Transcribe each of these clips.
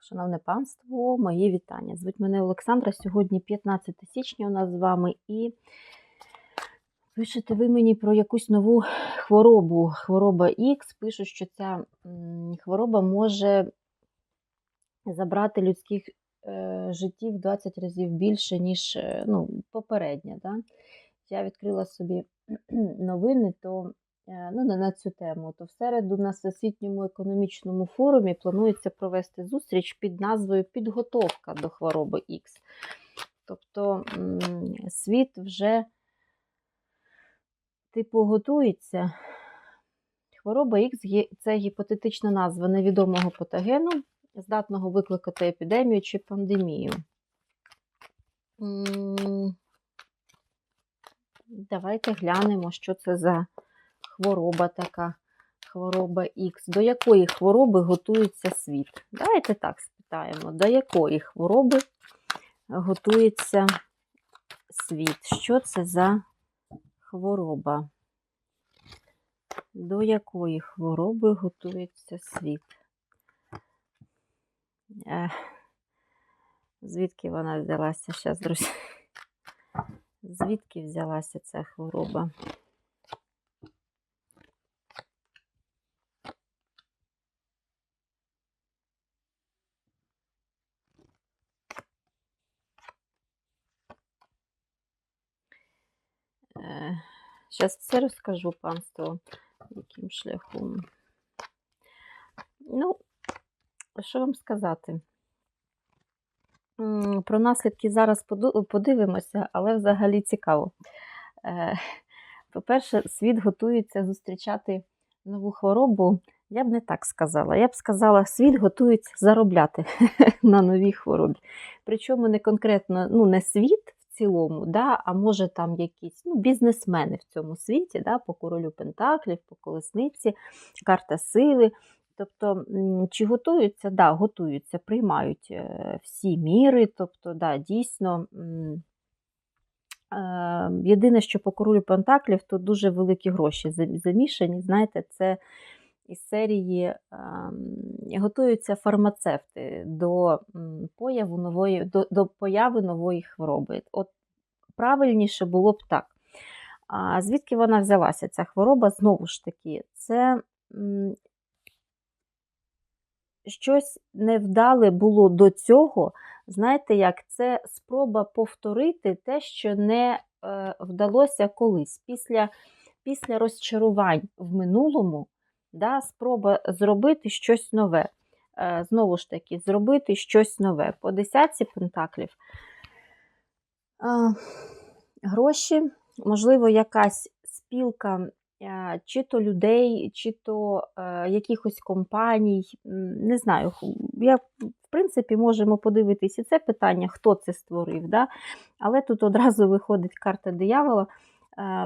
Шановне панство, мої вітання. Звуть мене Олександра. Сьогодні 15 січня у нас з вами і пишете ви мені про якусь нову хворобу. Хвороба Х. Пишу, що ця хвороба може забрати людських е, життів в 20 разів більше, ніж е, ну, попередня. Да? Я відкрила собі новини, то ну, не на цю тему. То в середу на Всесвітньому економічному форумі планується провести зустріч під назвою Підготовка до хвороби Х. Тобто світ вже типу готується. Хвороба Х це гіпотетична назва невідомого патогену, здатного викликати епідемію чи пандемію. Давайте глянемо, що це за хвороба така. Хвороба Х. До якої хвороби готується світ? Давайте так спитаємо, до якої хвороби готується світ? Що це за хвороба? До якої хвороби готується світ? Звідки вона взялася? Зараз, друзі. Звідки взялася ця хвороба? Зараз все розкажу панство, яким шляхом. Ну, що вам сказати? Про наслідки зараз подивимося, але взагалі цікаво. Е, По-перше, світ готується зустрічати нову хворобу. Я б не так сказала. Я б сказала, світ готується заробляти на новій хворобі. Причому не конкретно, ну, не світ цілому, да, а може там якісь ну, бізнесмени в цьому світі, да, по королю Пентаклів, по колесниці, карта сили. Тобто, чи готуються? Да, готуються, приймають е, всі міри. Тобто, да, дійсно. Е, Єдине, що по королю Пентаклів, то дуже великі гроші замішані. Знаєте, це із серії ем, готуються фармацевти до появу нової, до, до появи нової хвороби. От правильніше було б так. А звідки вона взялася? Ця хвороба знову ж таки, це щось невдале було до цього. Знаєте, як це спроба повторити те, що не е, вдалося колись. Після, після розчарувань в минулому, да, спроба зробити щось нове. Е, знову ж таки, зробити щось нове. По десятці пентаклів. Е, гроші, можливо, якась спілка е, чи то людей, чи то якихось компаній. Не знаю, я, в принципі, можемо подивитися це питання, хто це створив. Да? Але тут одразу виходить карта диявола,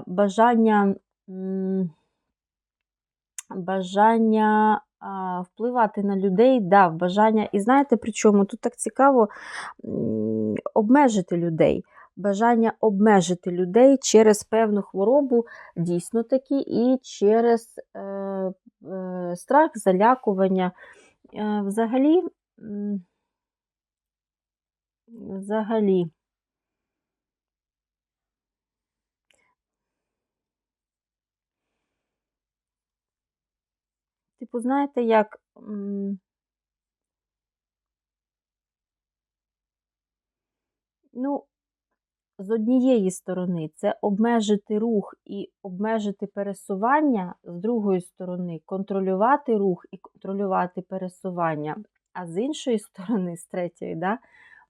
бажання, бажання впливати на людей, да, бажання. І знаєте, при чому тут так цікаво обмежити людей. Бажання обмежити людей через певну хворобу, дійсно таки, і через е, е, страх, залякування. Е, взагалі, взагалі, типу, знаєте, як. Ну, з однієї сторони, це обмежити рух і обмежити пересування, з другої сторони, контролювати рух і контролювати пересування, а з іншої сторони, з третьої, да,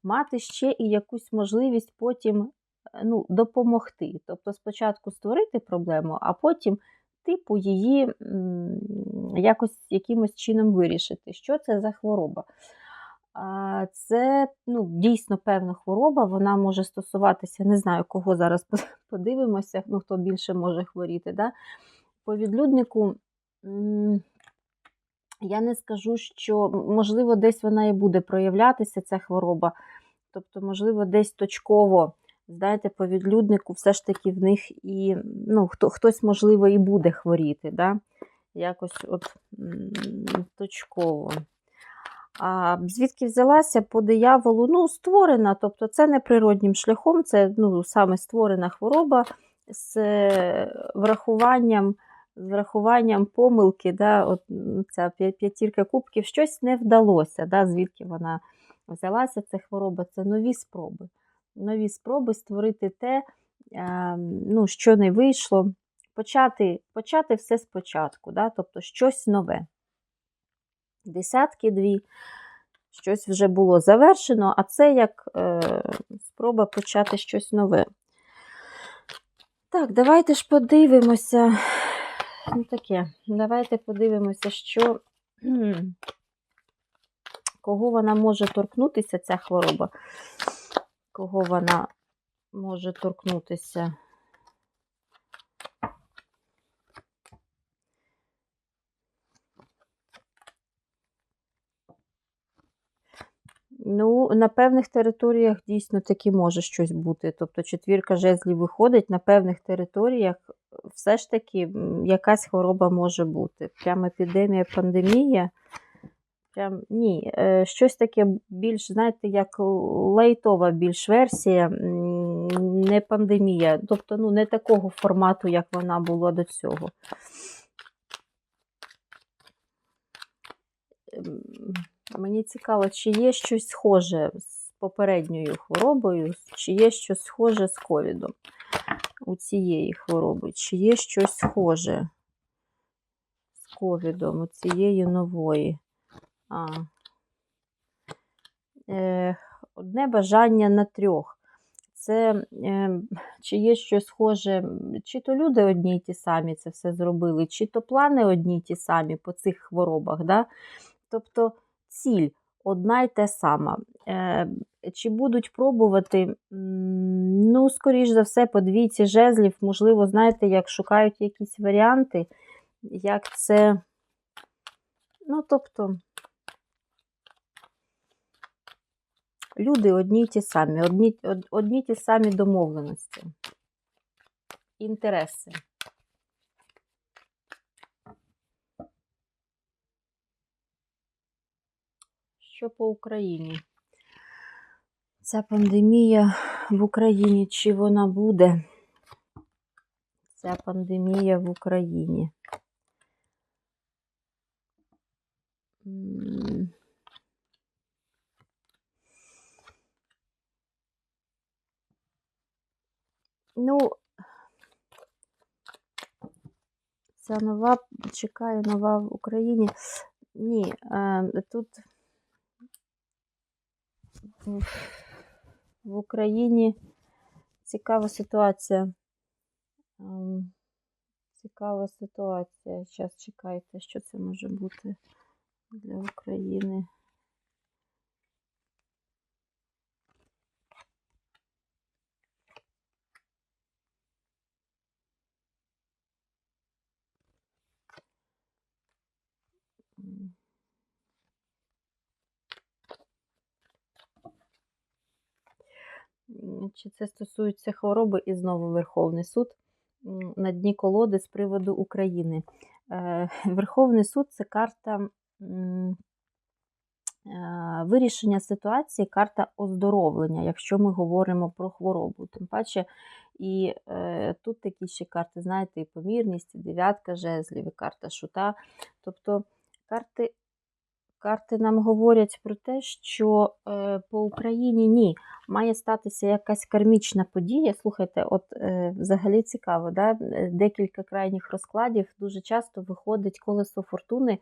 мати ще і якусь можливість потім е, ну, допомогти. Тобто спочатку створити проблему, а потім, типу, її якось якимось чином вирішити. Що це за хвороба? Це ну, дійсно певна хвороба, вона може стосуватися, не знаю, кого зараз подивимося, ну, хто більше може хворіти. Да? По відлюднику я не скажу, що можливо десь вона і буде проявлятися, ця хвороба. Тобто, можливо, десь точково, знаєте, по відлюднику все ж таки в них і ну, хто, хтось, можливо, і буде хворіти. Да? Якось от точково. А звідки взялася по дияволу? Ну, створена, тобто це не природнім шляхом, це ну, саме створена хвороба з е, врахуванням з врахуванням помилки, да, от ця п'ятірка кубків, щось не вдалося, да, звідки вона взялася, ця хвороба, це нові спроби. Нові спроби створити те, е, ну, що не вийшло, почати, почати все спочатку, да, тобто щось нове. Десятки дві, щось вже було завершено, а це як е, спроба почати щось нове. Так, давайте ж подивимося. Ну, таке, давайте подивимося, що кого вона може торкнутися, ця хвороба. Кого вона може торкнутися. Ну, на певних територіях дійсно таки може щось бути. Тобто четвірка жезлів виходить, на певних територіях все ж таки якась хвороба може бути. Прям епідемія, пандемія. Прям ні, е, щось таке більш, знаєте, як лайтова більш версія, не пандемія. Тобто, ну, не такого формату, як вона була до цього. Ем, Мені цікаво, чи є щось схоже з попередньою хворобою, чи є щось схоже з ковідом у цієї хвороби, чи є щось схоже з ковідом у цієї нової. А. Е, одне бажання на трьох. Це е, чи є щось схоже, чи то люди одні й ті самі це все зробили, чи то плани одні й ті самі по цих хворобах. Да? Тобто ціль одна й те сама. Е, чи будуть пробувати, ну, скоріш за все, по двійці жезлів, можливо, знаєте, як шукають якісь варіанти, як це. Ну, тобто, люди одні й ті самі, одні, одні ті самі домовленості, інтереси. Що по Україні? Ця пандемія в Україні, чи вона буде? Ця пандемія в Україні. Ну, ця нова, чекаю, нова в Україні. Ні, е, тут в, Україні цікава ситуація. Ем, Цікава ситуація. Зараз чекайте, що це може бути для України. Чи це стосується хвороби і знову Верховний суд на дні колоди з приводу України. Е, Верховний суд це карта е, вирішення ситуації, карта оздоровлення, якщо ми говоримо про хворобу. Тим паче, і е, тут такі ще карти, знаєте, і помірність, і дев'ятка жезлів, і карта шута. Тобто карти Карти нам говорять про те, що е, по Україні ні, має статися якась кармічна подія. Слухайте, от е, взагалі цікаво, да? е, декілька крайніх розкладів дуже часто виходить колесо фортуни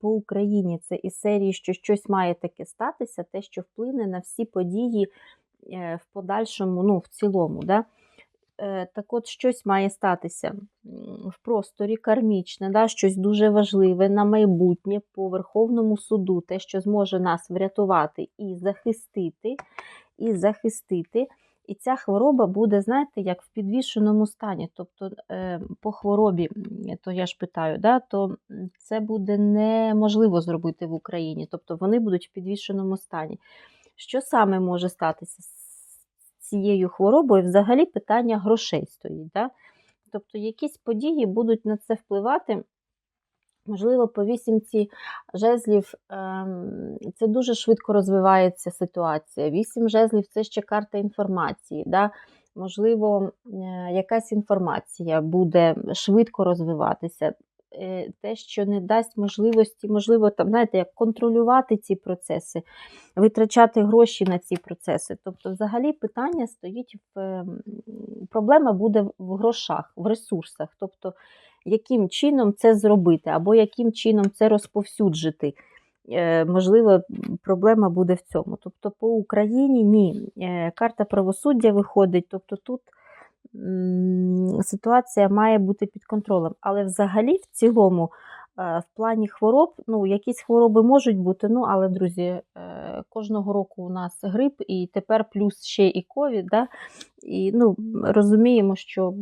по Україні. Це із серії, що щось має таке статися, те, що вплине на всі події в подальшому, ну, в цілому. Да? Е, Так от щось має статися в просторі кармічне, да, щось дуже важливе на майбутнє по Верховному суду, те, що зможе нас врятувати і захистити, і захистити. І ця хвороба буде, знаєте, як в підвішеному стані. Тобто е, по хворобі, то я ж питаю, да, то це буде неможливо зробити в Україні. Тобто вони будуть в підвішеному стані. Що саме може статися цією хворобою? Взагалі питання грошей стоїть. Да? Тобто якісь події будуть на це впливати. Можливо, по вісімці жезлів ем, це дуже швидко розвивається ситуація. Вісім жезлів це ще карта інформації. Да? Можливо, е, якась інформація буде швидко розвиватися. Е, Те, що не дасть можливості, можливо, там, знаєте, як контролювати ці процеси, витрачати гроші на ці процеси. Тобто, взагалі, питання стоїть в ем, проблема буде в грошах, в ресурсах. Тобто, яким чином це зробити, або яким чином це розповсюджити. Е, Можливо, проблема буде в цьому. Тобто, по Україні ні. Е, Карта правосуддя виходить, тобто тут ситуація має бути під контролем. Але взагалі, в цілому, е, в плані хвороб, ну, якісь хвороби можуть бути, ну, але, друзі, е, кожного року у нас грип, і тепер плюс ще і ковід. Да? І ну, розуміємо, що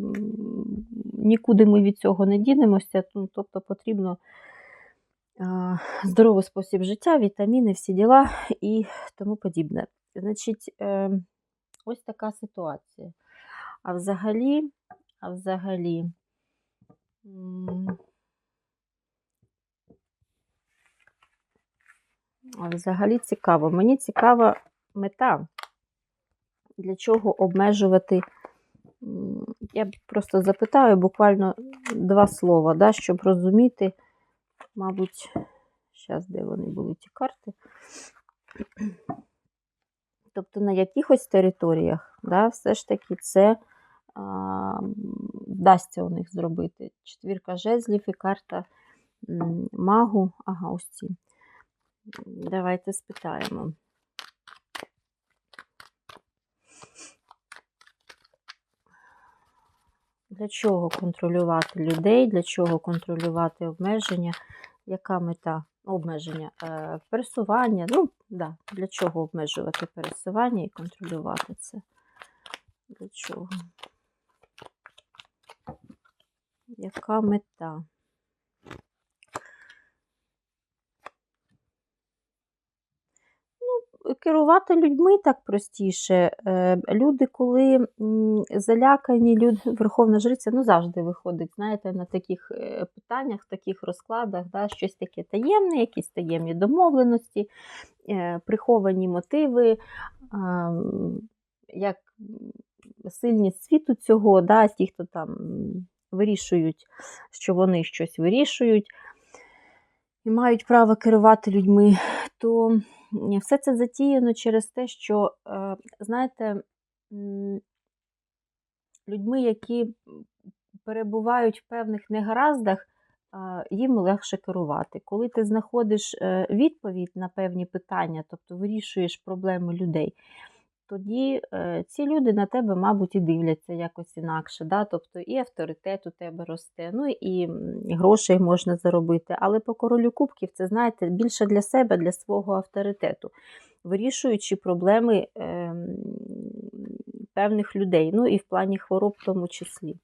нікуди ми від цього не дінемося, ну, тобто потрібно здоровий спосіб життя, вітаміни, всі діла і тому подібне. Значить, е, ось така ситуація. А взагалі, а взагалі, а взагалі цікаво. Мені цікава мета, для чого обмежувати. Я просто запитаю буквально два слова, да, щоб розуміти, мабуть, зараз де вони були ті карти. Тобто на якихось територіях, да, все ж таки це вдасться у них зробити. Четвірка жезлів і карта магу. Ага, ось ці. Давайте спитаємо. Для чого контролювати людей, для чого контролювати обмеження? Яка мета обмеження? Е, пересування. Ну, да, для чого обмежувати пересування і контролювати це? Для чого? Яка мета? керувати людьми так простіше. Е, Люди, коли залякані, люди, Верховна Жриця ну, завжди виходить, знаєте, на таких е, питаннях, таких розкладах, да, щось таке таємне, якісь таємні домовленості, е, приховані мотиви, як сильність світу цього, да, ті, хто там вирішують, що вони щось вирішують. І мають право керувати людьми, то все це затіяно через те, що, е, знаєте, людьми, які перебувають в певних негараздах, їм легше керувати. Коли ти знаходиш е, відповідь на певні питання, тобто вирішуєш проблеми людей, тоді е, ці люди на тебе, мабуть, і дивляться якось інакше. Да? Тобто і авторитет у тебе росте, ну і грошей можна заробити. Але по королю кубків це, знаєте, більше для себе, для свого авторитету, вирішуючи проблеми е, певних людей, ну і в плані хвороб в тому числі.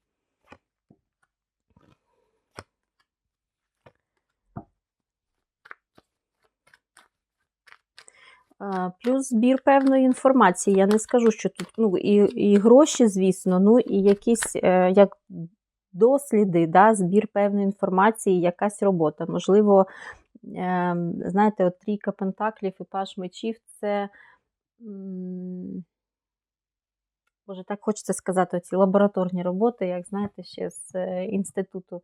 Плюс збір певної інформації. Я не скажу, що тут ну, і і гроші, звісно, ну і якісь е, як досліди, да, збір певної інформації, якась робота. Можливо, е, знаєте, от трійка пентаклів і паш мечів це. Боже, так хочеться сказати, ці лабораторні роботи, як знаєте, ще з е, інституту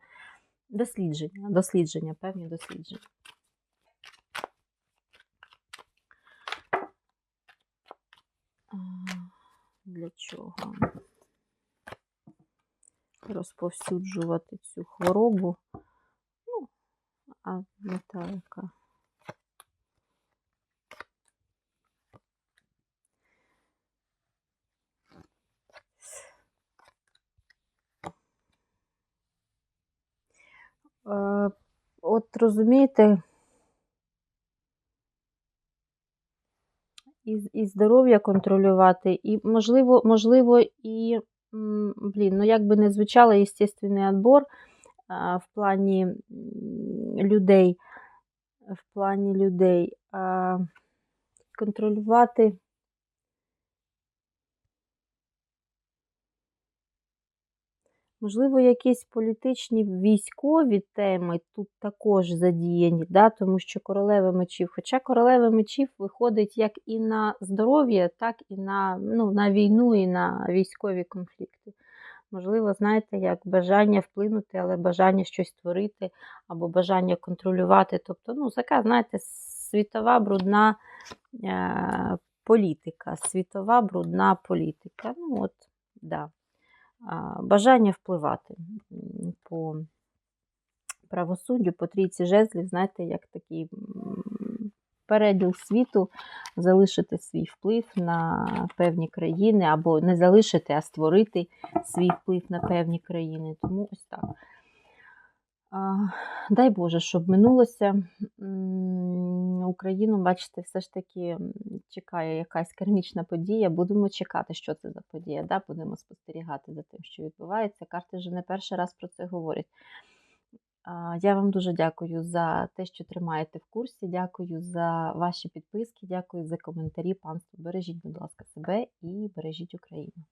дослідження, дослідження, певні дослідження. Для чого? Розповсюджувати цю хворобу. Ну, а мета яка. Е, от розумієте, і здоров'я контролювати, і, можливо, можливо, і, блін, ну як би не звучало, естественний відбор в плані людей, в плані людей, контролювати. Можливо, якісь політичні військові теми тут також задіяні, да? тому що королева мечів. Хоча королева мечів виходить як і на здоров'я, так і на, ну, на війну, і на військові конфлікти. Можливо, знаєте, як бажання вплинути, але бажання щось створити, або бажання контролювати. Тобто, ну, така, знаєте, світова брудна е, політика, світова брудна політика. Ну, от, да. Бажання впливати по правосуддю, по трійці жезлів, знаєте, як такий переділ світу, залишити свій вплив на певні країни, або не залишити, а створити свій вплив на певні країни. Тому ось так. Дай Боже, щоб минулося. Україну, бачите, все ж таки чекає якась кармічна подія. Будемо чекати, що це за подія. Да? Будемо спостерігати за тим, що відбувається. Карти вже не перший раз про це говорять. Я вам дуже дякую за те, що тримаєте в курсі. Дякую за ваші підписки, дякую за коментарі. Панство, бережіть, будь ласка, себе і бережіть Україну.